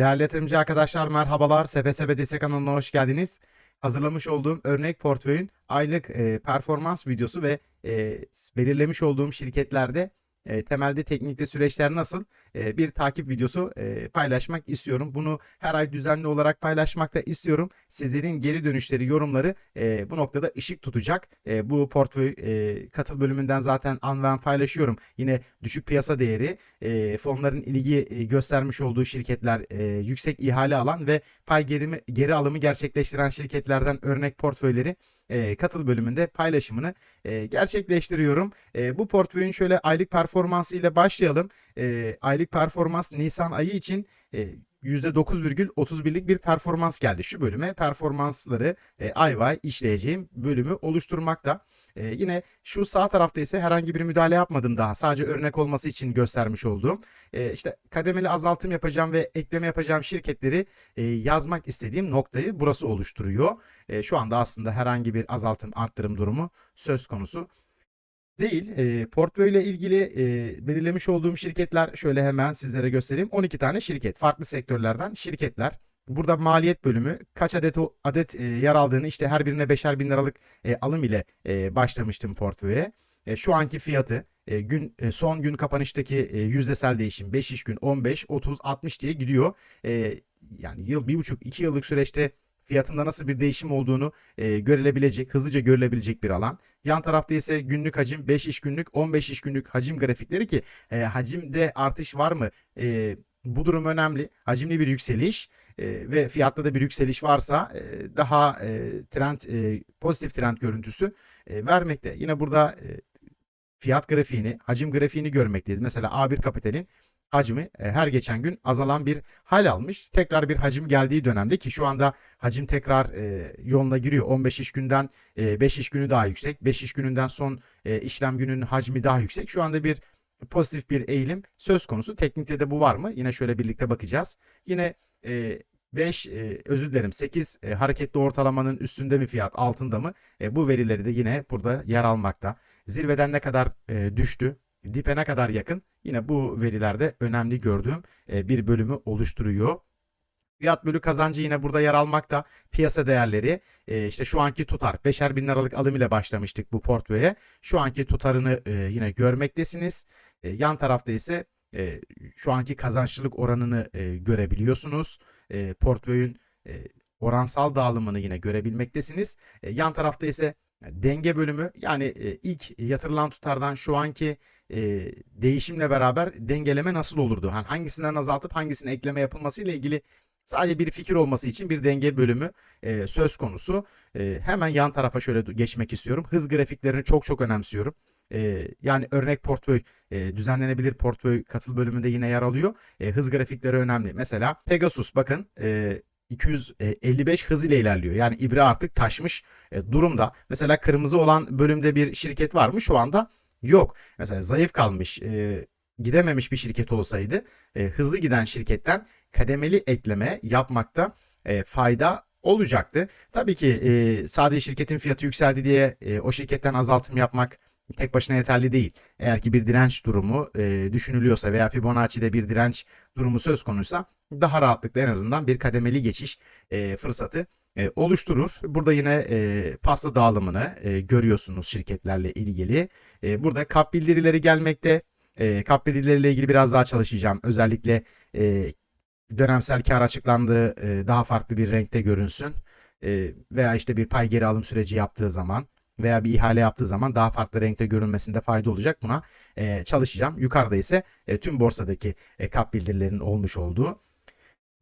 Değerli yatırımcı arkadaşlar merhabalar. SPSB Destek kanalına hoş geldiniz. Hazırlamış olduğum örnek portföyün aylık e, performans videosu ve e, belirlemiş olduğum şirketlerde e, temelde teknikte süreçler nasıl e, bir takip videosu e, paylaşmak istiyorum. Bunu her ay düzenli olarak paylaşmak da istiyorum. Sizlerin geri dönüşleri, yorumları e, bu noktada ışık tutacak. Bu portföy katıl bölümünden zaten an ve an paylaşıyorum. Yine düşük piyasa değeri, e, fonların ilgi göstermiş olduğu şirketler, yüksek ihale alan ve pay gerimi, geri alımı gerçekleştiren şirketlerden örnek portföyleri katıl bölümünde paylaşımını gerçekleştiriyorum. Bu portföyün şöyle aylık performansı ile başlayalım. Aylık performans Nisan ayı için e, %9,31'lik bir performans geldi. Şu bölüme performansları e, ay vay işleyeceğim bölümü oluşturmakta. E, yine şu sağ tarafta ise herhangi bir müdahale yapmadım daha. Sadece örnek olması için göstermiş olduğum. E, işte kademeli azaltım yapacağım ve ekleme yapacağım şirketleri e, yazmak istediğim noktayı burası oluşturuyor. E, şu anda aslında herhangi bir azaltım arttırım durumu söz konusu değil. E, portföyle ilgili e, belirlemiş olduğum şirketler şöyle hemen sizlere göstereyim. 12 tane şirket. Farklı sektörlerden şirketler. Burada maliyet bölümü kaç adet o adet e, yer aldığını işte her birine beşer bin liralık e, alım ile e, başlamıştım portföye. E, şu anki fiyatı e, gün e, son gün kapanıştaki e, yüzdesel değişim 5 iş gün 15, 30, 60 diye gidiyor. E, yani yıl bir buçuk iki yıllık süreçte fiyatında nasıl bir değişim olduğunu e, görülebilecek, hızlıca görülebilecek bir alan. Yan tarafta ise günlük hacim 5 iş günlük, 15 iş günlük hacim grafikleri ki e, hacimde artış var mı? E, bu durum önemli. Hacimli bir yükseliş e, ve fiyatta da bir yükseliş varsa e, daha e, trend e, pozitif trend görüntüsü e, vermekte. Yine burada e, fiyat grafiğini, hacim grafiğini görmekteyiz. Mesela A1 Kapital'in hacmi e, her geçen gün azalan bir hal almış. Tekrar bir hacim geldiği dönemde ki şu anda hacim tekrar e, yoluna giriyor. 15 iş günden e, 5 iş günü daha yüksek. 5 iş gününden son e, işlem gününün hacmi daha yüksek. Şu anda bir pozitif bir eğilim söz konusu. Teknikte de bu var mı? Yine şöyle birlikte bakacağız. Yine e, 5 e, özür dilerim 8 e, hareketli ortalamanın üstünde mi fiyat altında mı? E, bu verileri de yine burada yer almakta. Zirveden ne kadar e, düştü? Dipe ne kadar yakın? Yine bu verilerde önemli gördüğüm e, bir bölümü oluşturuyor. Fiyat bölü kazancı yine burada yer almakta. Piyasa değerleri e, işte şu anki tutar. 5'er bin liralık alım ile başlamıştık bu portföye. Şu anki tutarını e, yine görmektesiniz. Yan tarafta ise şu anki kazançlılık oranını görebiliyorsunuz. E, portföyün oransal dağılımını yine görebilmektesiniz. Yan tarafta ise denge bölümü yani e, ilk yatırılan tutardan şu anki e, değişimle beraber dengeleme nasıl olurdu? Yani hangisinden azaltıp hangisine ekleme yapılması ile ilgili sadece bir fikir olması için bir denge bölümü e, söz konusu. Hemen yan tarafa şöyle geçmek istiyorum. Hız grafiklerini çok çok önemsiyorum. Yani örnek portföy, düzenlenebilir portföy katıl bölümünde yine yer alıyor. Hız grafikleri önemli. Mesela Pegasus bakın 255 hız ile ilerliyor. Yani ibre artık taşmış e, durumda. Mesela kırmızı olan bölümde bir şirket var mı? Şu anda yok. Mesela zayıf kalmış, e, gidememiş bir şirket olsaydı e, hızlı giden şirketten kademeli ekleme yapmakta fayda olacaktı. Tabii ki sadece şirketin fiyatı yükseldi diye o şirketten azaltım yapmak tek başına yeterli değil. Eğer ki bir direnç durumu e, düşünülüyorsa veya Fibonacci'de bir direnç durumu söz konuysa daha rahatlıkla en azından bir kademeli geçiş e, fırsatı e, oluşturur. Burada yine e, pasta dağılımını e, görüyorsunuz şirketlerle ilgili. E, burada kap bildirileri gelmekte. E, kap bildirileriyle ilgili biraz daha çalışacağım. Özellikle e, dönemsel kar açıklandığı e, daha farklı bir renkte görünsün. E, veya işte bir pay geri alım süreci yaptığı zaman veya bir ihale yaptığı zaman daha farklı renkte görünmesinde fayda olacak. Buna e, çalışacağım. Yukarıda ise e, tüm borsadaki e, kap bildirilerinin olmuş olduğu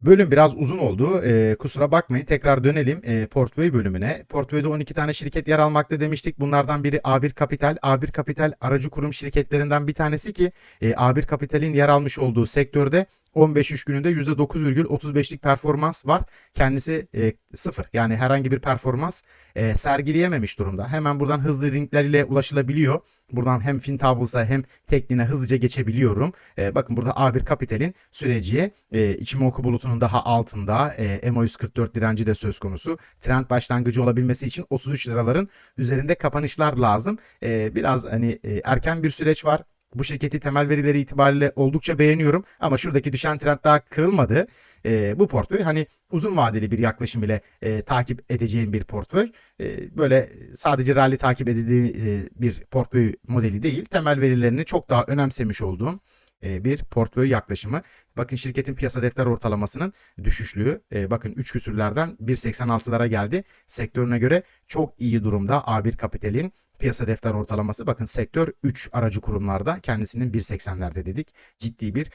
Bölüm biraz uzun oldu. E, kusura bakmayın. Tekrar dönelim e, portföy bölümüne. Portföyde 12 tane şirket yer almakta demiştik. Bunlardan biri A1 Kapital. A1 Kapital aracı kurum şirketlerinden bir tanesi ki e, A1 Kapital'in yer almış olduğu sektörde 15 iş gününde %9,35'lik performans var. Kendisi e, sıfır. Yani herhangi bir performans e, sergileyememiş durumda. Hemen buradan hızlı linkler ile ulaşılabiliyor. Buradan hem Fintables'a hem Teklin'e hızlıca geçebiliyorum. E, bakın burada A1 Kapital'in süreci e, Ichimoku bulutunun daha altında e, MO144 direnci de söz konusu. Trend başlangıcı olabilmesi için 33 liraların üzerinde kapanışlar lazım. E, biraz hani e, erken bir süreç var Bu şirketi temel verileri itibariyle oldukça beğeniyorum ama şuradaki düşen trend daha kırılmadı. E, bu portföy hani uzun vadeli bir yaklaşım ile e, takip edeceğim bir portföy. E, böyle sadece rally takip edildiği e, bir portföy modeli değil. Temel verilerini çok daha önemsemiş olduğum bir portföy yaklaşımı. Bakın şirketin piyasa defter ortalamasının düşüşlüğü. Bakın 3 küsürlerden 1.86'lara geldi. Sektörüne göre çok iyi durumda A1 Kapital'in piyasa defter ortalaması. Bakın sektör 3 aracı kurumlarda kendisinin 1.80'lerde dedik. Ciddi bir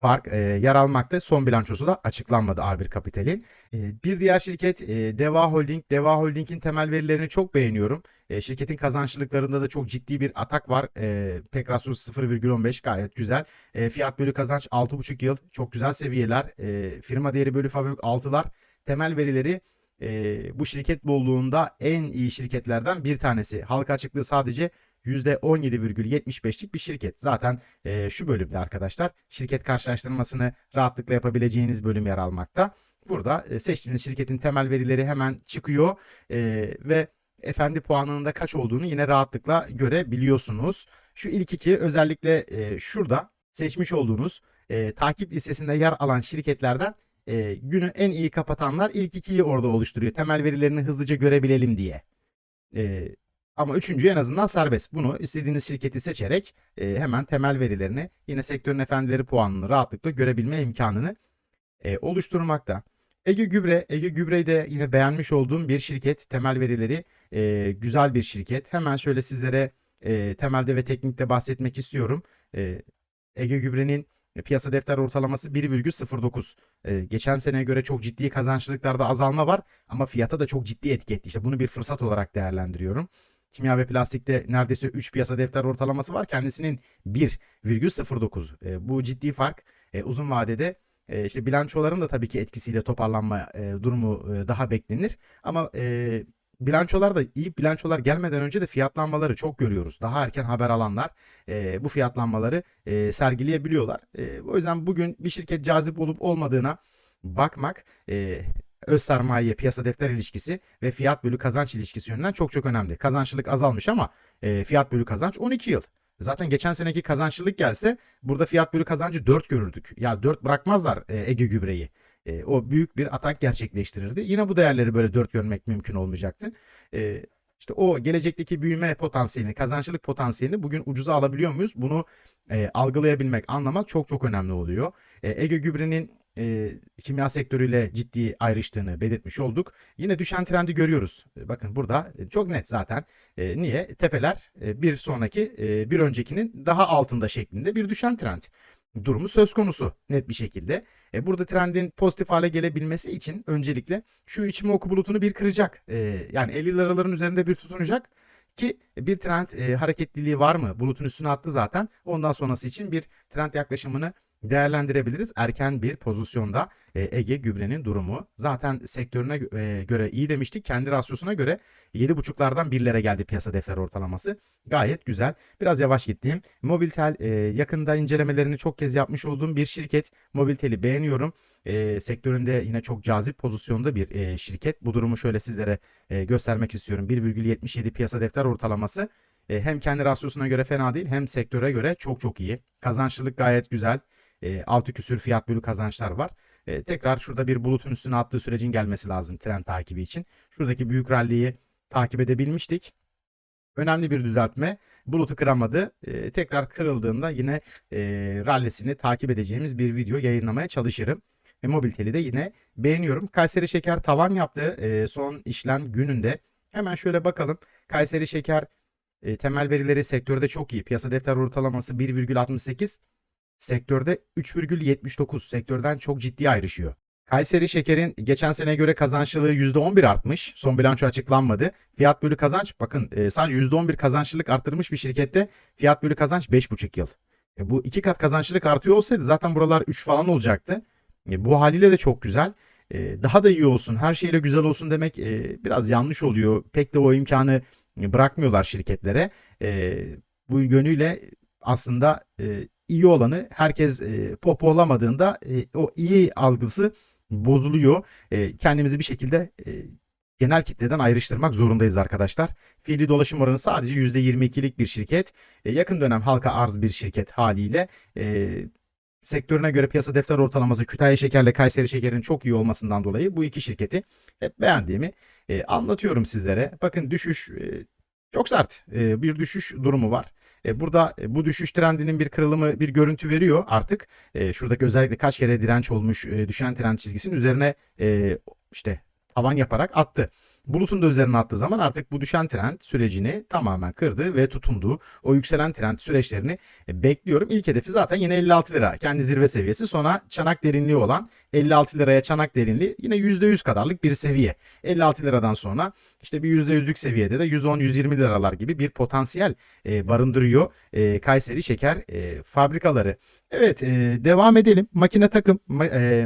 fark e, yer almakta. Son bilançosu da açıklanmadı A1 Kapital'in. E, bir diğer şirket e, Deva Holding. Deva Holding'in temel verilerini çok beğeniyorum. E, şirketin kazançlılıklarında da çok ciddi bir atak var. E, PEK rasyosu 0,15 gayet güzel. E, fiyat bölü kazanç 6,5 yıl çok güzel seviyeler. E, firma değeri bölü fabrik 6'lar. Temel verileri e, bu şirket bolluğunda en iyi şirketlerden bir tanesi. Halka açıklığı sadece %17,75'lik bir şirket. Zaten e, şu bölümde arkadaşlar şirket karşılaştırmasını rahatlıkla yapabileceğiniz bölüm yer almakta. Burada e, seçtiğiniz şirketin temel verileri hemen çıkıyor e, ve efendi puanının da kaç olduğunu yine rahatlıkla görebiliyorsunuz. Şu ilk iki özellikle e, şurada seçmiş olduğunuz e, takip listesinde yer alan şirketlerden e, günü en iyi kapatanlar ilk ikiyi orada oluşturuyor. Temel verilerini hızlıca görebilelim diye. E, ama üçüncü en azından serbest. Bunu istediğiniz şirketi seçerek e, hemen temel verilerini yine sektörün efendileri puanını rahatlıkla görebilme imkanını e, oluşturmakta. Ege Gübre, Ege Gübre'yi de yine beğenmiş olduğum bir şirket. Temel verileri e, güzel bir şirket. Hemen şöyle sizlere e, temelde ve teknikte bahsetmek istiyorum. E, Ege Gübre'nin piyasa defter ortalaması 1,09. E, geçen seneye göre çok ciddi kazançlılıklarda azalma var ama fiyata da çok ciddi etki etti. İşte bunu bir fırsat olarak değerlendiriyorum. Kimya ve plastikte neredeyse 3 piyasa defter ortalaması var. Kendisinin 1,09. E, bu ciddi fark e, uzun vadede e, işte bilançoların da tabii ki etkisiyle toparlanma e, durumu e, daha beklenir. Ama e, bilançolar da iyi bilançolar gelmeden önce de fiyatlanmaları çok görüyoruz. Daha erken haber alanlar e, bu fiyatlanmaları e, sergileyebiliyorlar. E, o yüzden bugün bir şirket cazip olup olmadığına bakmak e, öz sermaye piyasa defter ilişkisi ve fiyat bölü kazanç ilişkisi yönünden çok çok önemli. Kazançlılık azalmış ama e, fiyat bölü kazanç 12 yıl. Zaten geçen seneki kazançlılık gelse burada fiyat bölü kazancı 4 görürdük. Ya 4 bırakmazlar e, Ege gübreyi. E, o büyük bir atak gerçekleştirirdi. Yine bu değerleri böyle 4 görmek mümkün olmayacaktı. E, işte o gelecekteki büyüme potansiyelini, kazançlılık potansiyelini bugün ucuza alabiliyor muyuz? Bunu e, algılayabilmek, anlamak çok çok önemli oluyor. E, Ege Gübre'nin e, kimya sektörüyle ciddi ayrıştığını belirtmiş olduk. Yine düşen trendi görüyoruz. Bakın burada çok net zaten. E, niye? Tepeler e, bir sonraki, e, bir öncekinin daha altında şeklinde bir düşen trend durumu söz konusu net bir şekilde. E, burada trendin pozitif hale gelebilmesi için öncelikle şu içime oku bulutunu bir kıracak. E, yani 50 liraların üzerinde bir tutunacak ki bir trend e, hareketliliği var mı? Bulutun üstüne attı zaten. Ondan sonrası için bir trend yaklaşımını değerlendirebiliriz. Erken bir pozisyonda e, Ege Gübre'nin durumu. Zaten sektörüne e, göre iyi demiştik. Kendi rasyosuna göre 7.5'lardan birlere geldi piyasa defter ortalaması. Gayet güzel. Biraz yavaş gittiğim. Mobiltel e, yakında incelemelerini çok kez yapmış olduğum bir şirket. Mobiltel'i beğeniyorum. Sektöründe yine çok cazip pozisyonda bir şirket. Bu durumu şöyle sizlere göstermek istiyorum. 1,77 piyasa defter ortalaması hem kendi rasyosuna göre fena değil hem sektöre göre çok çok iyi. Kazançlılık gayet güzel e, altı küsür fiyat bölü kazançlar var. E, tekrar şurada bir bulutun üstüne attığı sürecin gelmesi lazım trend takibi için. Şuradaki büyük ralliyi takip edebilmiştik. Önemli bir düzeltme. Bulutu kıramadı. E, tekrar kırıldığında yine e, rallisini takip edeceğimiz bir video yayınlamaya çalışırım. Ve mobiliteli de yine beğeniyorum. Kayseri Şeker tavan yaptı e, son işlem gününde. Hemen şöyle bakalım. Kayseri Şeker e, temel verileri sektörde çok iyi. Piyasa defter ortalaması 1,68 sektörde 3,79 sektörden çok ciddi ayrışıyor. Kayseri Şeker'in geçen sene göre kazançlılığı %11 artmış. Son bilanço açıklanmadı. Fiyat bölü kazanç bakın e, sadece %11 kazançlılık arttırmış bir şirkette fiyat bölü kazanç 5,5 yıl. E, bu iki kat kazançlılık artıyor olsaydı zaten buralar 3 falan olacaktı. E, bu haliyle de çok güzel. E, daha da iyi olsun, her şeyle güzel olsun demek biraz yanlış oluyor. Pek de o imkanı bırakmıyorlar şirketlere. E, bu yönüyle aslında iyi olanı herkes e, pop olamadığında e, o iyi algısı bozuluyor. E, kendimizi bir şekilde e, genel kitleden ayrıştırmak zorundayız arkadaşlar. Fiili dolaşım oranı sadece %22'lik bir şirket. E, yakın dönem halka arz bir şirket haliyle e, sektörüne göre piyasa defter ortalaması Kütahya Şeker'le Kayseri Şeker'in çok iyi olmasından dolayı bu iki şirketi hep beğendiğimi e, anlatıyorum sizlere. Bakın düşüş e, çok sert e, bir düşüş durumu var. E, burada e, bu düşüş trendinin bir kırılımı bir görüntü veriyor artık. E, şuradaki özellikle kaç kere direnç olmuş düşen trend çizgisinin üzerine işte tavan yaparak attı. Bulutun da üzerine attığı zaman artık bu düşen trend sürecini tamamen kırdı ve tutundu. O yükselen trend süreçlerini e, bekliyorum. İlk hedefi zaten yine 56 lira. Kendi zirve seviyesi. Sonra çanak derinliği olan 56 liraya çanak derinliği yine %100 kadarlık bir seviye. 56 liradan sonra işte bir %100'lük seviyede de 110-120 liralar gibi bir potansiyel e, barındırıyor e, Kayseri şeker fabrikaları. Evet devam edelim. Makine takım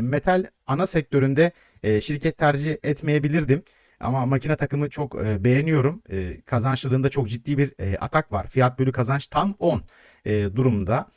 metal ana sektöründe şirket tercih etmeyebilirdim. Ama makine takımı çok e, beğeniyorum. E, kazançlılığında çok ciddi bir e, atak var. Fiyat bölü kazanç tam 10 e, durumda.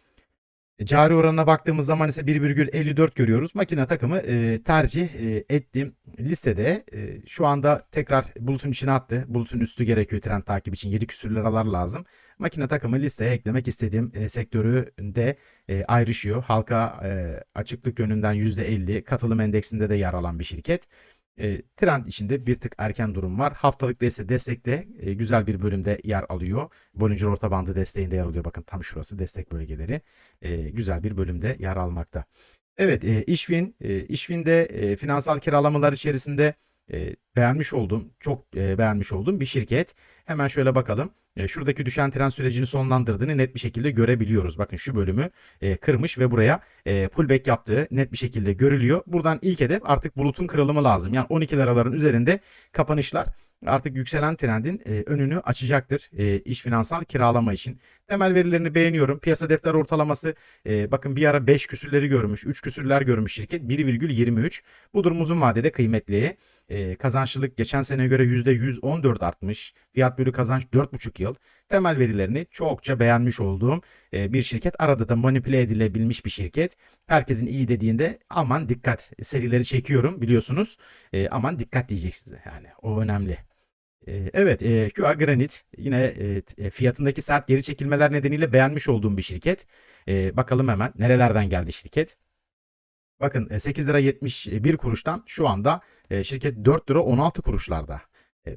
Cari oranına baktığımız zaman ise 1,54 görüyoruz. Makine takımı e, tercih e, ettiğim listede e, şu anda tekrar bulutun içine attı. Bulutun üstü gerekiyor trend takip için 7 küsür liralar lazım. Makine takımı listeye eklemek istediğim e, sektörü de e, ayrışıyor. Halka e, açıklık yönünden %50 katılım endeksinde de yer alan bir şirket. E, trend içinde bir tık erken durum var. Haftalıkta ise destekte e, güzel bir bölümde yer alıyor. Bollinger orta bandı desteğinde yer alıyor. Bakın tam şurası destek bölgeleri. E, güzel bir bölümde yer almakta. Evet, e, İşvin, e, İşvin'de e, finansal kiralamalar içerisinde e, beğenmiş olduğum, çok e, beğenmiş olduğum bir şirket. Hemen şöyle bakalım. E, şuradaki düşen trend sürecini sonlandırdığını net bir şekilde görebiliyoruz. Bakın şu bölümü e, kırmış ve buraya e, pullback yaptığı net bir şekilde görülüyor. Buradan ilk hedef artık bulutun kırılımı lazım. Yani 12 liraların üzerinde kapanışlar artık yükselen trendin e, önünü açacaktır e, iş finansal kiralama için. Temel verilerini beğeniyorum. Piyasa defter ortalaması e, bakın bir ara 5 küsürleri görmüş, 3 küsürler görmüş şirket 1,23. Bu durum uzun vadede kıymetli. E, kazançlılık geçen sene göre %114 artmış. Fiyat bölü kazanç 4,5 yıl. Temel verilerini çokça beğenmiş olduğum e, bir şirket. Arada da manipüle edilebilmiş bir şirket. Herkesin iyi dediğinde aman dikkat serileri çekiyorum biliyorsunuz. E, aman dikkat diyecek size yani o önemli. E, Evet, e, QA Granite yine e, e, fiyatındaki sert geri çekilmeler nedeniyle beğenmiş olduğum bir şirket. E, bakalım hemen nerelerden geldi şirket. Bakın e, 8 lira 71 kuruştan şu anda şirket 4 lira 16 kuruşlarda.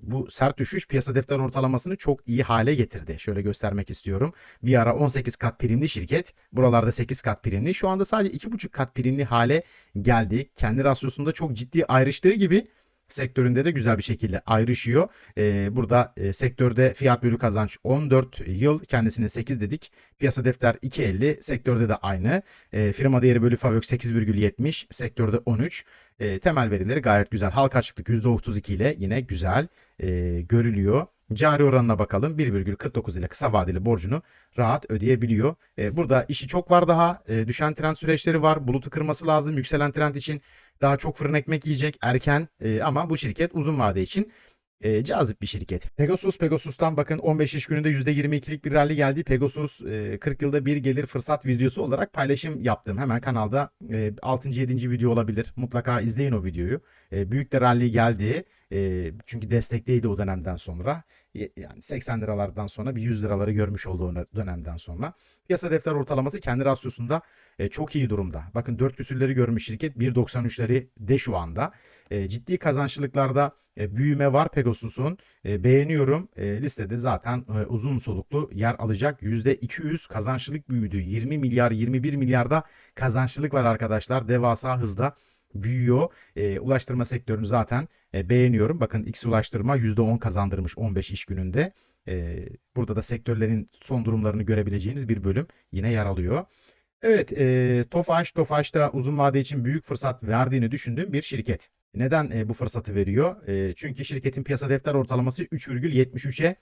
Bu sert düşüş piyasa defter ortalamasını çok iyi hale getirdi. Şöyle göstermek istiyorum. Bir ara 18 kat primli şirket. Buralarda 8 kat primli. Şu anda sadece 2,5 kat primli hale geldi. Kendi rasyosunda çok ciddi ayrıştığı gibi sektöründe de güzel bir şekilde ayrışıyor. Ee, burada e, sektörde fiyat bölü kazanç 14 yıl kendisine 8 dedik. Piyasa defter 2.50 sektörde de aynı. Ee, firma değeri bölü FAVÖK 8,70 sektörde 13. Ee, temel verileri gayet güzel. Halka açıklık %32 ile yine güzel e, görülüyor. Cari oranına bakalım 1,49 ile kısa vadeli borcunu rahat ödeyebiliyor. E, burada işi çok var daha. E, düşen trend süreçleri var. Bulutu kırması lazım. Yükselen trend için daha çok fırın ekmek yiyecek erken e, ama bu şirket uzun vade için e, cazip bir şirket. Pegasus, Pegasus'tan bakın 15 iş gününde %22'lik bir rally geldi. Pegasus e, 40 yılda bir gelir fırsat videosu olarak paylaşım yaptım. Hemen kanalda e, 6. 7. video olabilir. Mutlaka izleyin o videoyu. E, büyük de rally geldi. E, çünkü destekteydi o dönemden sonra. Yani 80 liralardan sonra bir 100 liraları görmüş olduğu dönemden sonra. Piyasa defter ortalaması kendi rasyosunda e, çok iyi durumda. Bakın 4 küsürleri görmüş şirket 1.93'leri de şu anda. E, ciddi kazançlılıklarda e, büyüme var Pegasus'un. E, beğeniyorum. E, listede zaten e, uzun soluklu yer alacak. %200 kazançlılık büyüdü. 20 milyar 21 milyarda kazançlılık var arkadaşlar. Devasa hızda büyüyor. E, ulaştırma sektörünü zaten e, beğeniyorum. Bakın X ulaştırma %10 kazandırmış 15 iş gününde. E, burada da sektörlerin son durumlarını görebileceğiniz bir bölüm yine yer alıyor. Evet, e, Tofaş, Tofaş da uzun vade için büyük fırsat verdiğini düşündüğüm bir şirket. Neden e, bu fırsatı veriyor? E, çünkü şirketin piyasa defter ortalaması 3,73'e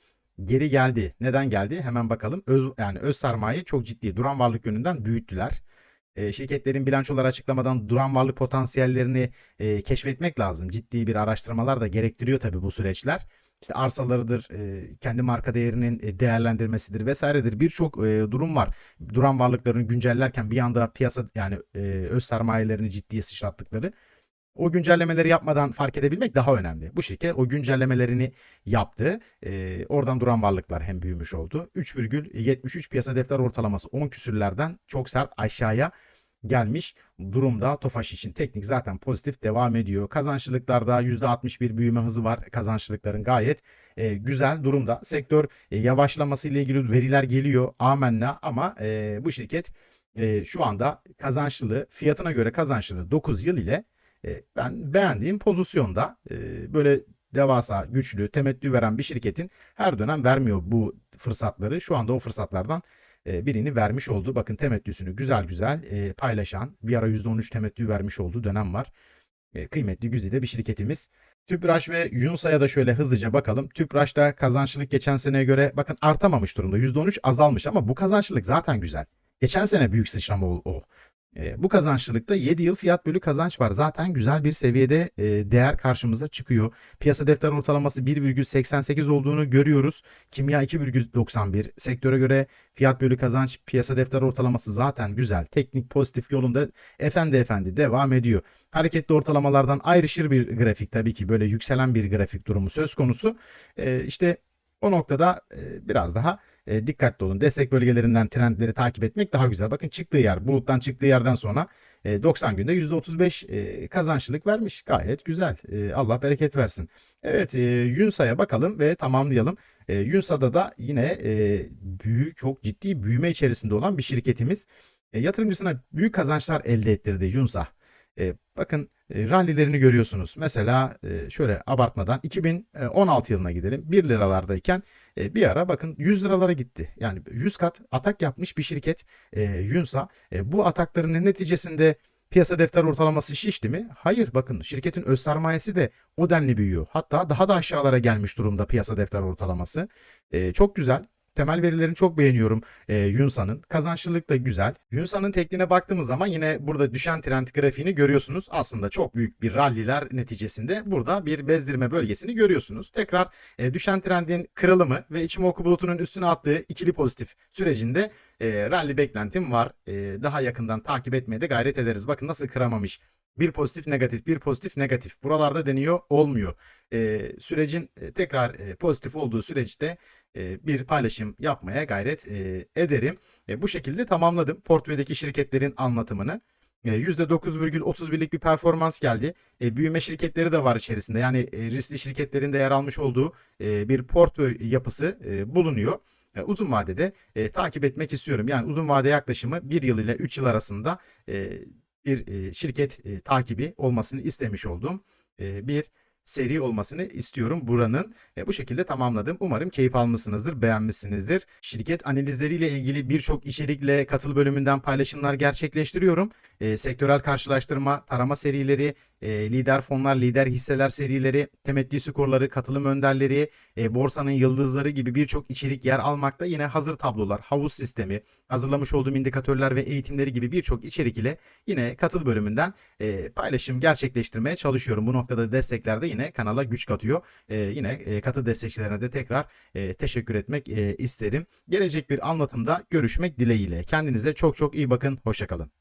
geri geldi. Neden geldi? Hemen bakalım. Öz, yani öz sermaye çok ciddi. Duran varlık yönünden büyüttüler. E, şirketlerin bilançoları açıklamadan duran varlık potansiyellerini e, keşfetmek lazım. Ciddi bir araştırmalar da gerektiriyor tabii bu süreçler. İşte arsalarıdır, e, kendi marka değerinin e, değerlendirmesidir vesairedir. Birçok e, durum var. Duran varlıklarını güncellerken bir anda piyasa yani e, öz sermayelerini ciddiye sıçrattıkları. o güncellemeleri yapmadan fark edebilmek daha önemli. Bu şirket o güncellemelerini yaptı. Ee, oradan duran varlıklar hem büyümüş oldu. 3,73 piyasa defter ortalaması 10 küsürlerden çok sert aşağıya gelmiş durumda. Tofaş için teknik zaten pozitif devam ediyor. Kazançlılıklarda %61 büyüme hızı var. Kazançlılıkların gayet e, güzel durumda. Sektör e, yavaşlaması ile ilgili veriler geliyor amenna ama e, bu şirket e, şu anda kazançlılığı fiyatına göre kazançlılığı 9 yıl ile e, ben beğendiğim pozisyonda e, böyle devasa, güçlü, temettü veren bir şirketin her dönem vermiyor bu fırsatları. Şu anda o fırsatlardan birini vermiş oldu. Bakın temettüsünü güzel güzel e, paylaşan bir ara %13 temettü vermiş olduğu dönem var. E, kıymetli güzide bir şirketimiz. Tüpraş ve Yunsa'ya da şöyle hızlıca bakalım. Tüpraş'ta kazançlılık geçen seneye göre bakın artamamış durumda. %13 azalmış ama bu kazançlılık zaten güzel. Geçen sene büyük sıçrama o. E, bu kazançlılıkta 7 yıl fiyat bölü kazanç var. Zaten güzel bir seviyede e, değer karşımıza çıkıyor. Piyasa defter ortalaması 1,88 olduğunu görüyoruz. Kimya 2,91. Sektöre göre fiyat bölü kazanç piyasa defter ortalaması zaten güzel. Teknik pozitif yolunda efendi efendi devam ediyor. Hareketli ortalamalardan ayrışır bir grafik tabii ki böyle yükselen bir grafik durumu söz konusu. E, işte o noktada e, biraz daha e, dikkatli olun. Destek bölgelerinden trendleri takip etmek daha güzel. Bakın çıktığı yer, buluttan çıktığı yerden sonra e, 90 günde %35 e, kazançlılık vermiş. Gayet güzel. E, Allah bereket versin. Evet, e, Yunsa'ya bakalım ve tamamlayalım. E, Yunsa'da da yine e, büyük, çok ciddi büyüme içerisinde olan bir şirketimiz. E, yatırımcısına büyük kazançlar elde ettirdi Yunsa. E, bakın e, rallilerini görüyorsunuz. Mesela e, şöyle abartmadan 2016 yılına gidelim. 1 liralardayken e, bir ara bakın 100 liralara gitti. Yani 100 kat atak yapmış bir şirket e, Yunsa. E, bu atakların neticesinde piyasa defter ortalaması şişti mi? Hayır bakın şirketin öz sermayesi de o denli büyüyor. Hatta daha da aşağılara gelmiş durumda piyasa defter ortalaması. E, çok güzel. Temel verilerini çok beğeniyorum e, Yunsa'nın. Kazançlılık da güzel. Yunsa'nın tekniğine baktığımız zaman yine burada düşen trend grafiğini görüyorsunuz. Aslında çok büyük bir ralliler neticesinde burada bir bezdirme bölgesini görüyorsunuz. Tekrar e, düşen trendin kırılımı ve Ichimoku bulutunun üstüne attığı ikili pozitif sürecinde e, rally beklentim var. E, daha yakından takip etmeye de gayret ederiz. Bakın nasıl kıramamış. Bir pozitif negatif, bir pozitif negatif. Buralarda deniyor olmuyor. E, sürecin e, tekrar e, pozitif olduğu süreçte e, bir paylaşım yapmaya gayret e, ederim. E, bu şekilde tamamladım portföydeki şirketlerin anlatımını. E, %9,31'lik bir performans geldi. E, büyüme şirketleri de var içerisinde. Yani e, riskli şirketlerin de yer almış olduğu e, bir portföy yapısı e, bulunuyor. E, uzun vadede e, takip etmek istiyorum. Yani uzun vade yaklaşımı 1 yıl ile 3 yıl arasında e, bir e, şirket e, takibi olmasını istemiş olduğum e, bir seri olmasını istiyorum buranın. E, bu şekilde tamamladım. Umarım keyif almışsınızdır, beğenmişsinizdir. Şirket analizleriyle ilgili birçok içerikle katıl bölümünden paylaşımlar gerçekleştiriyorum. E, sektörel karşılaştırma, tarama serileri, e, lider fonlar, lider hisseler serileri, temettü skorları, katılım önderleri, e, borsanın yıldızları gibi birçok içerik yer almakta. Yine hazır tablolar, havuz sistemi, hazırlamış olduğum indikatörler ve eğitimleri gibi birçok içerik ile yine katıl bölümünden e, paylaşım gerçekleştirmeye çalışıyorum. Bu noktada destekler de yine kanala güç katıyor. E, yine e, katıl destekçilerine de tekrar e, teşekkür etmek e, isterim. Gelecek bir anlatımda görüşmek dileğiyle. Kendinize çok çok iyi bakın. Hoşçakalın.